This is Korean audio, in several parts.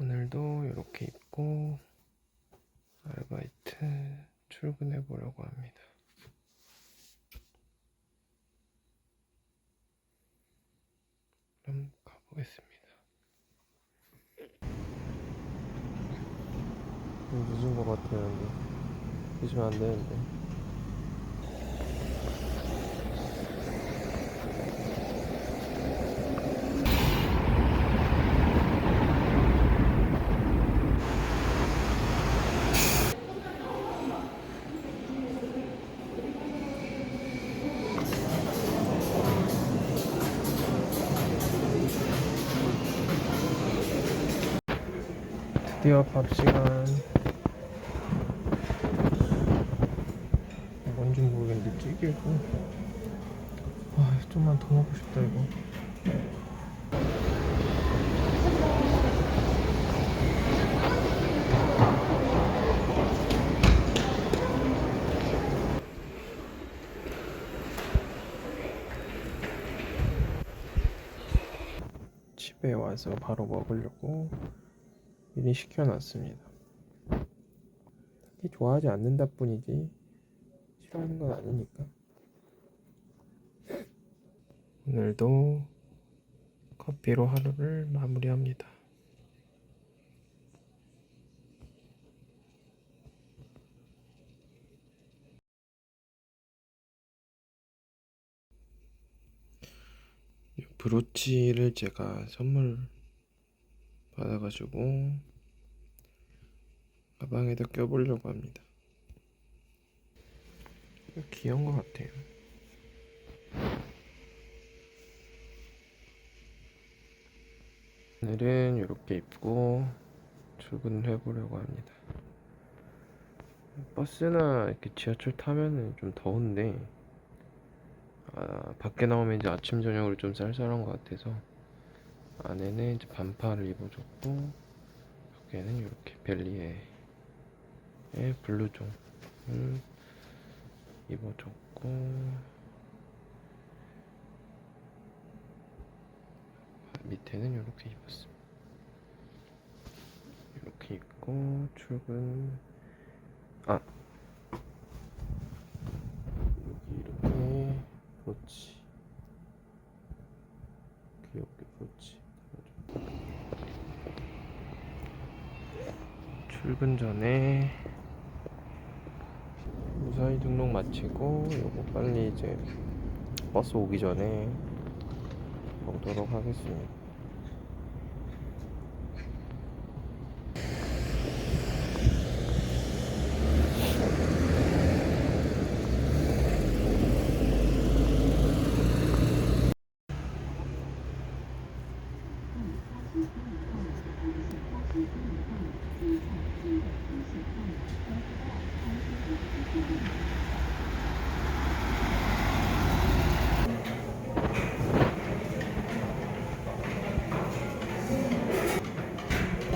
오늘도 이렇게 입고 아르바이트 출근해 보려고 합니다. 그럼 가보겠습니다. 늦은 것 같아요. 늦으면 안 되는데. 드디어 밥 시간. 뭔지 모르겠는데 찌개고. 아, 좀만 더 먹고 싶다 이거. 집에 와서 바로 먹으려고 미리 시켜놨습니다. 딱히 좋아하지 않는다 뿐이지 싫어하는 건 아니니까. 오늘도 커피로 하루를 마무리합니다. 이 브로치를 제가 선물 받아가지고 가방에다 껴보려고 합니다. 귀여운 것 같아요. 오늘은 이렇게 입고 출근을 해보려고 합니다. 버스나 이렇게 지하철 타면은 좀 더운데 아, 밖에 나오면 이제 아침 저녁으로 좀 쌀쌀한 것 같아서 안에는 이제 반팔을 입어줬고 밖에는 이렇게 벨리에 의 블루종을 입어줬고 밑에는 이렇게 입었습니다. 이렇게 입고 출근 아 여기 이렇게 그렇지 귀엽게 그렇지 출근 전에 무사히 등록 마치고 요거 빨리 이제 버스 오기 전에 먹도록 하겠습니다.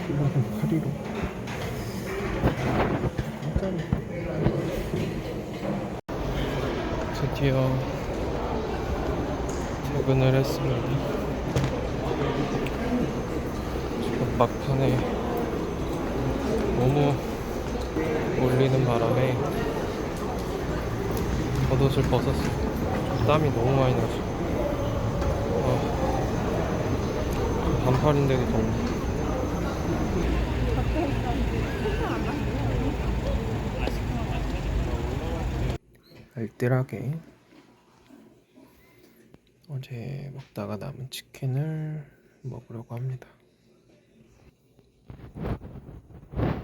콜라는 파리로 진짜로 드디어 퇴근을 했습니다. 지금 막판에 너무 몰리는 바람에 겉옷을 벗었어요 땀이 너무 많이 나죠 아, 반팔인데도 덥네. 알뜰하게 어제 먹다가 남은 치킨을 먹으려고 합니다.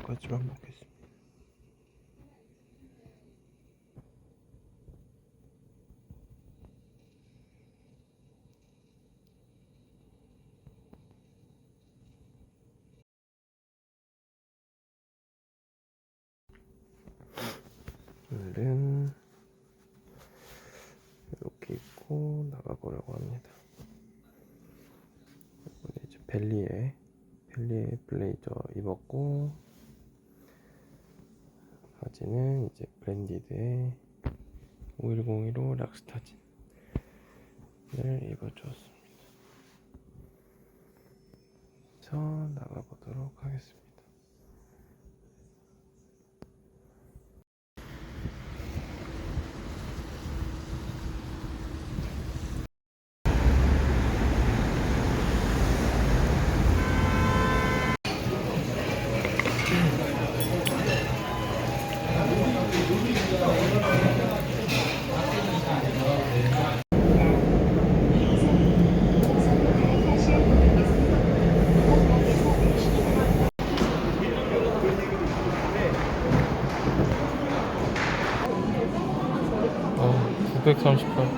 까지만 먹겠습니다. 오늘은 입고 나가보려고 합니다. 이번에 이제 벨리에 벨리에 블레이저 입었고 바지는 이제 브랜디드의 5102로 락스타진을 입어주었습니다. 해서 나가보도록 하겠습니다. 어, 938.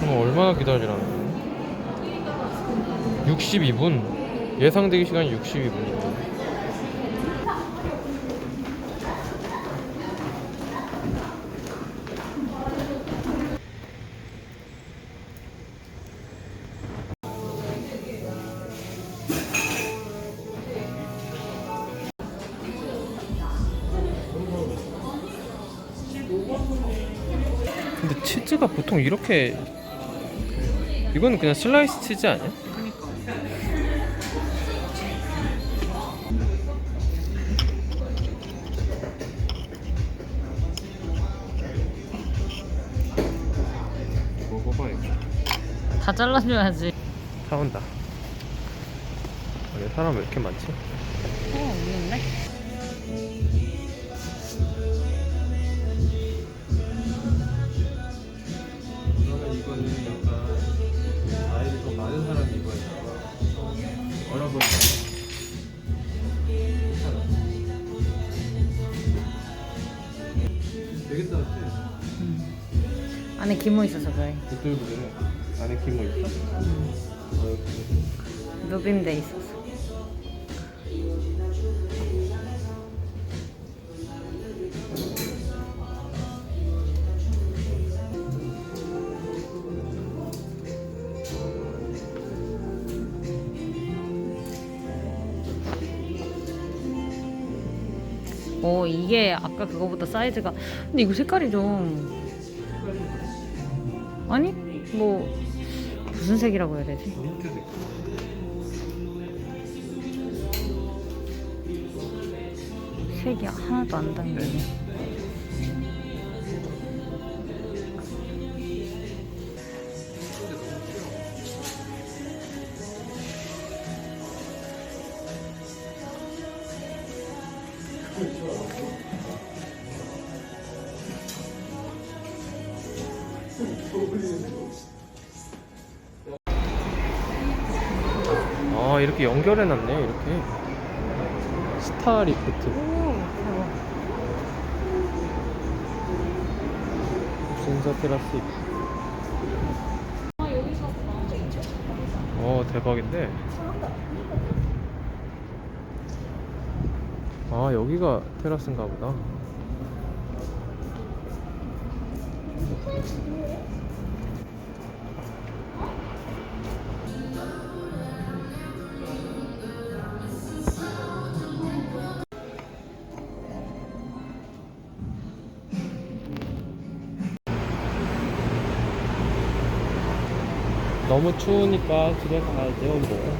그럼 얼마나 기다리라는 거야? 62분. 예상 대기 시간이 62분이고. 근데 치즈가 보통 이렇게 이거는 그냥 슬라이스 치즈 아니야? 다 잘라줘야지. 사온다. 아니 사람 왜 이렇게 많지? 어, 없는데? 많은 사람이 입어야 되나? 어려볼 되게 따뜻해. 안에 기모 있어서 그래. 부들부들해. 안에 기모 있어? 어, 누빔돼 있어서. 오 이게 아까 그거보다 사이즈가 근데 이거 색깔이 좀 아니 뭐 무슨 색이라고 해야 되지? 색이 하나도 안 담기네. 아 이렇게 연결해 놨네 이렇게. 스타 리프트. 순서 테라스 입. 어 대박인데. 아 여기가 테라스인가 보다. 너무 추우니까 집에 가야죠 뭐.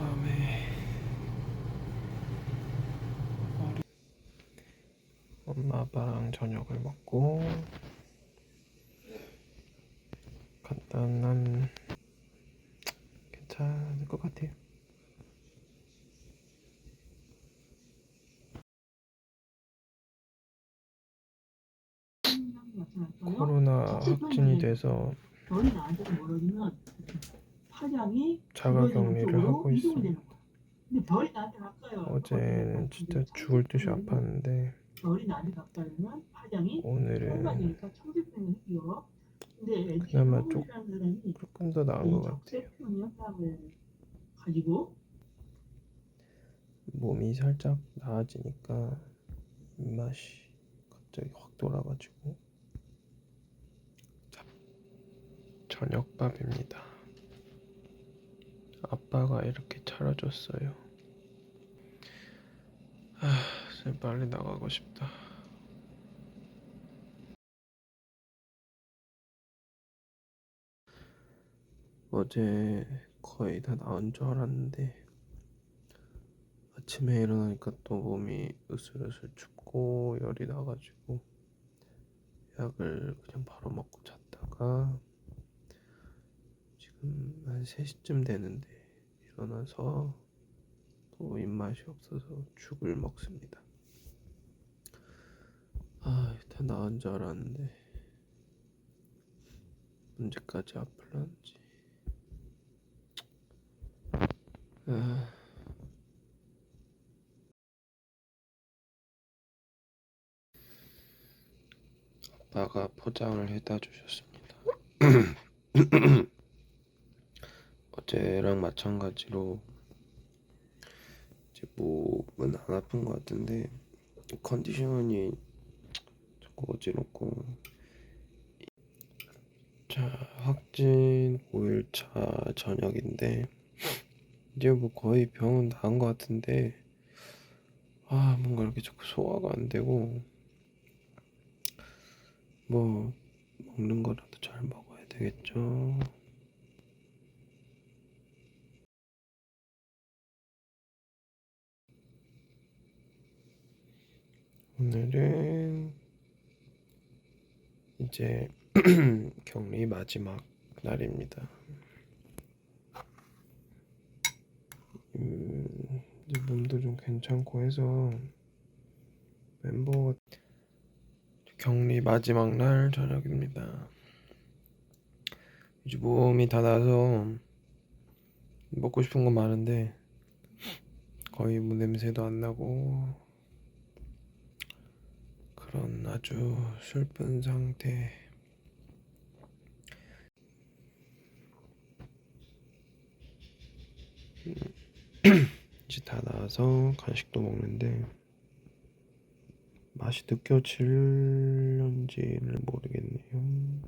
바람에 엄마 아빠랑 저녁을 먹고 간단한 괜찮을 것 같아요. 코로나 확진이 돼서 자가격리를 하고 있습니다. 어제는 진짜 죽을 듯이 아팠는데 별이 나한테 가까이면 파장이 오늘은 얼마니까 청색병이 생겨. 근데 그나마 사람이 조금 더 나은 것이 같아요. 현상을 가지고 몸이 살짝 나아지니까 입맛이 갑자기 확 돌아가지고 저녁밥입니다. 아빠가 이렇게 차려줬어요. 아, 진짜 빨리 나가고 싶다. 어제 거의 다 나은 줄 알았는데 아침에 일어나니까 또 몸이 으슬으슬 춥고 열이 나가지고 약을 그냥 바로 먹고 잤다가 지금 한 3시쯤 되는데 일어나서 또 입맛이 없어서 죽을 먹습니다. 아, 다 나은 줄 알았는데 언제까지 아플런지. 아. 아빠가 포장을 해다 주셨습니다. 어제랑 마찬가지로 이제 목은 안 아픈 것 같은데 컨디션이 자꾸 어지럽고. 자 확진 5일차 저녁인데. 이제 뭐 거의 병은 나은 것 같은데. 아 뭔가 이렇게 자꾸 소화가 안 되고. 뭐 먹는 거라도 잘 먹어야 되겠죠. 오늘은 이제 격리 마지막 날입니다. 음, 몸도 좀 괜찮고 해서 멤버가 격리 마지막 날 저녁입니다. 이제 몸이 다 나서 먹고 싶은 건 많은데 거의 뭐 냄새도 안 나고 그런 아주 슬픈 상태. 음, 이제 다 나와서 간식도 먹는데 맛이 느껴질런지는 모르겠네요.